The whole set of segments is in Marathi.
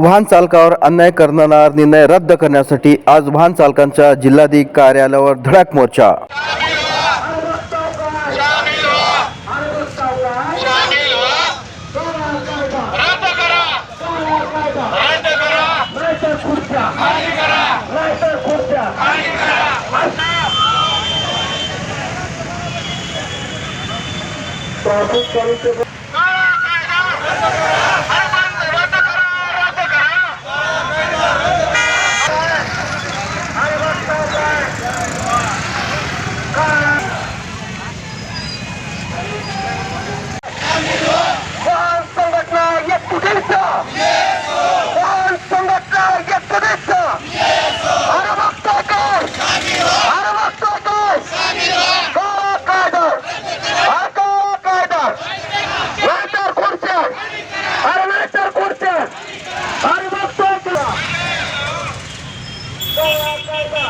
वाहन चालकावर अन्याय करणारा निर्णय रद्द करण्यासाठी आज वाहन चालकांच्या जिल्हाधिकारी कार्यालयावर धडक मोर्चा. शामिल व्हा रद्द करा रद्द करा खाली करा खाली करा काळा कायदा अरे बंद, रद्द करा रद्द करा वाहन संघटना एकजुटीचा वाहन संघटना एकजुटीचा अरे बघताय काय अरे बघताय काय काळा कायदा हा काळा कायदा नाहीतर खुर्च्या अरे नाहीतर खुर्च्या अरे बघताय तुला काळा कायदा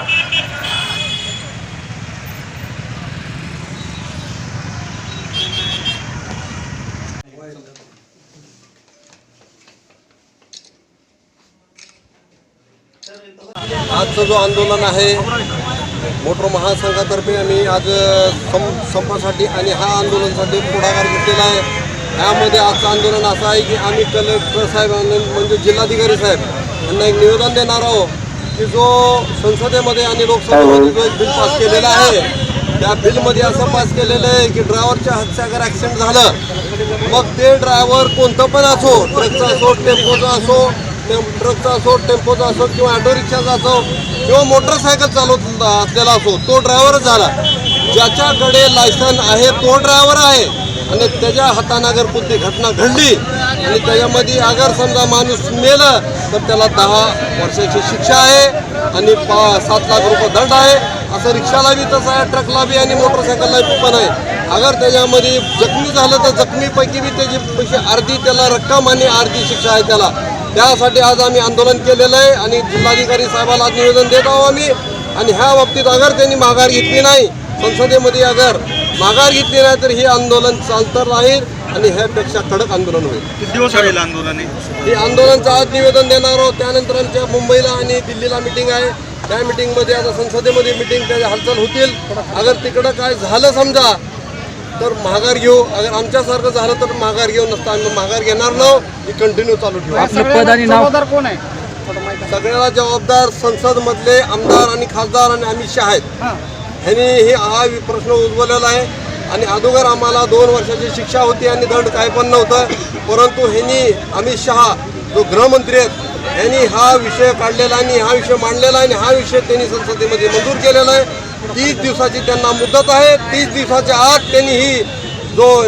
आजचं जो आंदोलन आहे मोटर महासंघातर्फे आम्ही आज सं संपासाठी आणि हा आंदोलनासाठी पुढाकार घेतलेला आहे. यामध्ये आजचं आंदोलन असं आहे की आम्ही कलेक्टर साहेब म्हणजे जिल्हाधिकारी साहेब यांना एक निवेदन देणार आहोत की जो संसदेमध्ये आणि लोकसभेमध्ये जो एक बिल पास केलेला आहे त्या बिलमध्ये असं पास केलेलं आहे की ड्रायव्हरच्या हातच्या अगर ॲक्सिडेंट झालं मग ते ड्रायव्हर कोणतं पण असो ट्रकचा असो टेम्पोचा असो ट्रकचा असो टेम्पोचा असो किंवा ऑटो रिक्षाचा असो किंवा मोटरसायकल चालवत असलेला असो तो ड्रायव्हरच झाला. ज्याच्याकडे लायसन आहे तो ड्रायव्हर आहे. आणि त्याच्या हातानं अगर कोणती घटना घडली आणि त्याच्यामध्ये अगर समजा माणूस मेलं तर त्याला दहा वर्षाची शिक्षा आहे आणि पा सात लाख रुपये दंड आहे. असं रिक्षाला बी तसं आहे ट्रकला बी आणि मोटरसायकलला बी पण आहे. अगर त्याच्यामध्ये जखमी झालं तर जखमीपैकी बी त्याची पैसे अर्धी त्याला रक्कम आणि अर्धी शिक्षा आहे त्याला. त्यासाठी आज आम्ही आंदोलन केलेलं आहे आणि जिल्हाधिकारी साहेबाला आज निवेदन देत आहोत आम्ही. आणि ह्या बाबतीत अगर त्यांनी माघार घेतली नाही संसदेमध्ये अगर माघार घेतली नाही तर हे आंदोलन चालतं राहील आणि ह्यापेक्षा कडक आंदोलन होईल. किती दिवस राहील आंदोलन? हे? हे आंदोलनचं आज निवेदन देणार आहोत. त्यानंतर आमच्या मुंबईला आणि दिल्लीला मिटिंग आहे. त्या मिटिंगमध्ये आता संसदेमध्ये मिटिंग त्याच्या हालचाल होतील. अगर तिकडं काय झालं समजा तर माघार घेऊ. अगर आमच्यासारखं झालं तर माघार घेऊ नसतं आम्ही माघार घेणार नाही. ही कंटिन्यू चालू ठेवू. पद आणि नाव. सगळ्याला जबाबदार संसद मधले आमदार आणि खासदार आणि अमित शहा आहेत. ह्यांनी हे हा प्रश्न उद्भवलेला आहे. आणि अगोदर आम्हाला दोन वर्षाची शिक्षा होती आणि दंड काय पण नव्हतं. परंतु ह्यांनी अमित शहा जो गृहमंत्री आहेत ह्यांनी हा विषय काढलेला आणि हा विषय मांडलेला आहे आणि हा विषय त्यांनी संसदेमध्ये मंजूर केलेला आहे. तीस दिवसाची त्यांना मुदत आहे. तीस दिवसाच्या आत त्यांनी ही जो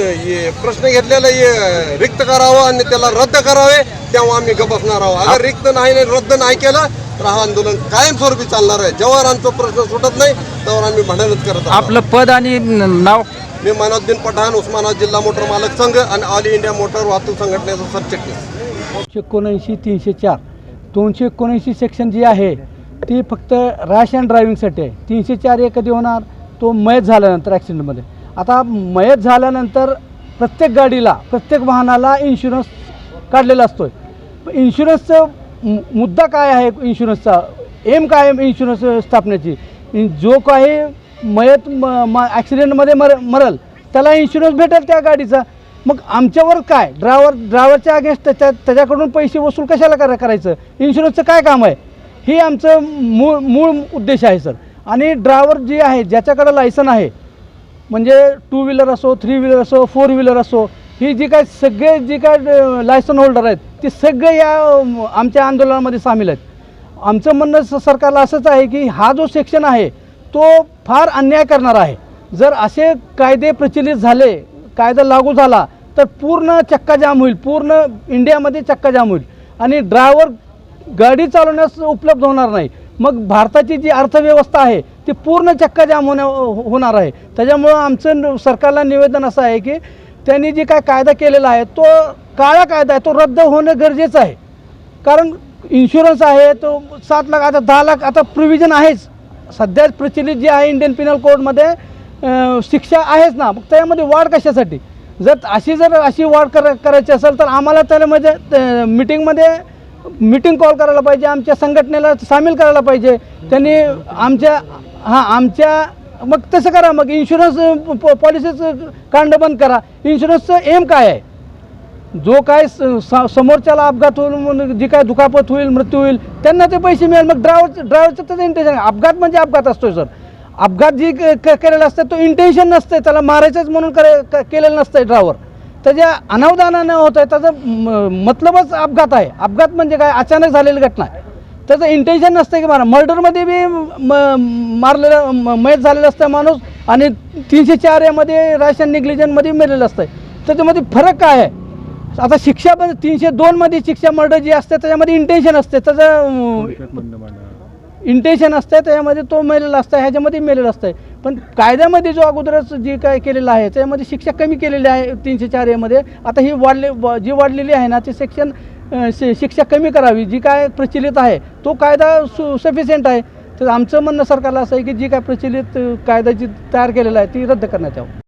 प्रश्न घेतलेला हे रिक्त करावं आणि त्याला रद्द करावे तेव्हा आम्ही गप बसणार आहोत. अगर रिक्त नाही नाही, रद्द नाही केलं तर हा आंदोलन कायमस्वरूपी चालणार आहे. जेव्हा आमचा प्रश्न सुटत नाही तेव्हा आम्ही भांडणच करत आहोत. आपलं पद आणि न- नाव? मी मानवद्दीन पठाण उस्मानाबाद जिल्हा मोटर मालक संघ आणि ऑल इंडिया मोटर वाहतूक संघटनेचा सरचिटणीस. दोनशे एकोणऐंशी तीनशे चार. दोनशे एकोणऐंशी सेक्शन जी आहे ती फक्त रॅश अँड ड्रायव्हिंगसाठी आहे. तीनशे चार एक कधी होणार? तो मयत झाल्यानंतर ॲक्सिडेंटमध्ये. आता मयत झाल्यानंतर प्रत्येक गाडीला प्रत्येक वाहनाला इन्शुरन्स काढलेला असतो इन्शुरन्सचं मुद्दा काय आहे इन्शुरन्सचा एम काय आहे इन्शुरन्स स्थापनेची? जो काही मयत म म ॲक्सिडेंटमध्ये मर मरल त्याला इन्शुरन्स भेटेल त्या गाडीचा. मग आमच्यावर काय? ड्रायव्हर ड्रायव्हरच्या अगेन्स्ट त्याच्या त्याच्याकडून पैसे वसूल कशाला करा करायचं? इन्शुरन्सचं काय काम आहे? हे आमचं मूळ मूळ उद्देश आहे सर. आणि ड्रायव्हर जे आहे ज्याच्याकडं लायसन आहे म्हणजे टू व्हीलर असो थ्री व्हीलर असो फोर व्हीलर असो ही जी काय सगळे जे काय लायसन होल्डर आहेत ते सगळे या आमच्या आंदोलनामध्ये सामील आहेत. आमचं म्हणणं सरकारला असंच आहे की हा जो सेक्शन आहे तो फार अन्याय करणारा आहे. जर असे कायदे प्रचलित झाले कायदा लागू झाला तर पूर्ण चक्काजाम होईल पूर्ण इंडियामध्ये चक्काजाम होईल. आणि ड्रायव्हर गाडी चालवण्यास उपलब्ध होणार नाही. मग भारताची जी अर्थव्यवस्था आहे ती पूर्ण चक्काजाम होण्या हो- होणार आहे. त्याच्यामुळं आमचं न- सरकारला निवेदन असं आहे की त्यांनी जे काय कायदा केलेला आहे तो काळा कायदा आहे तो रद्द होणं गरजेचं आहे. कारण इन्शुरन्स आहे तो सात लाख आता दहा लाख आता प्रिव्हिजन आहेच. सध्या प्रचलित जे आहे इंडियन पिनल कोडमध्ये शिक्षा आहेच ना. मग त्यामध्ये वाढ कशासाठी? जर अशी जर अशी वाढ कर करायची असेल तर आम्हाला त्यामध्ये मिटिंगमध्ये मिटिंग कॉल करायला पाहिजे आमच्या संघटनेला सामील करायला पाहिजे. त्यांनी आमच्या हां आमच्या मग तसं करा मग इन्शुरन्स पॉलिसीचं कांड बंद करा. इन्शुरन्सचं एम काय आहे? जो काय स- स- समोरच्याला अपघात होईल म्हणून जी काय दुखापत होईल मृत्यू होईल त्यांना ते पैसे मिळेल. मग ड्रायव्हर ड्रायव्हरचं त्याचं इंटेन्शन अपघात म्हणजे अपघात असतो सर. अपघात जी क- केलेला असतं तो इंटेन्शन नसतं त्याला मारायचंच म्हणून करे केलेलं नसतं ड्रायव्हर त्याच्या अनावधानानं होत आहे त्याचं म- मतलबच अपघात आहे. अपघात म्हणजे काय? अचानक झालेली घटना आहे. त्याचं इंटेन्शन नसतं की मारा. मर्डरमध्ये बी म- मारलेलं म- मयत झालेलं असतं माणूस आणि तीनशे चार यामध्ये राशन निग्लिजनमध्ये मेलेलं असतं. त्याच्यामध्ये फरक काय आहे? आता शिक्षा पण तीनशे दोनमध्ये शिक्षा मर्डर जी असते त्याच्यामध्ये इंटेन्शन असते. त्याचं इंटेन्शन असतं त्याच्यामध्ये तो मेलेला असतं ह्याच्यामध्ये मेलेलं असतं पण कायद्यामध्ये जो अगोदरच जी काय केलेलं आहे त्याच्यामध्ये शिक्षा कमी केलेली आहे तीनशे चार एमध्ये आता ही वाढले व- जी वाढलेली आहे ना ती सेक्शन शि- शिक्षा कमी करावी जी काय प्रचलित आहे तो कायदा सु सफिशियंट आहे. तर आमचं म्हणणं सरकारला असं आहे की जी काय प्रचलित कायदा जी तयार केलेला आहे ती रद्द करण्यात यावं.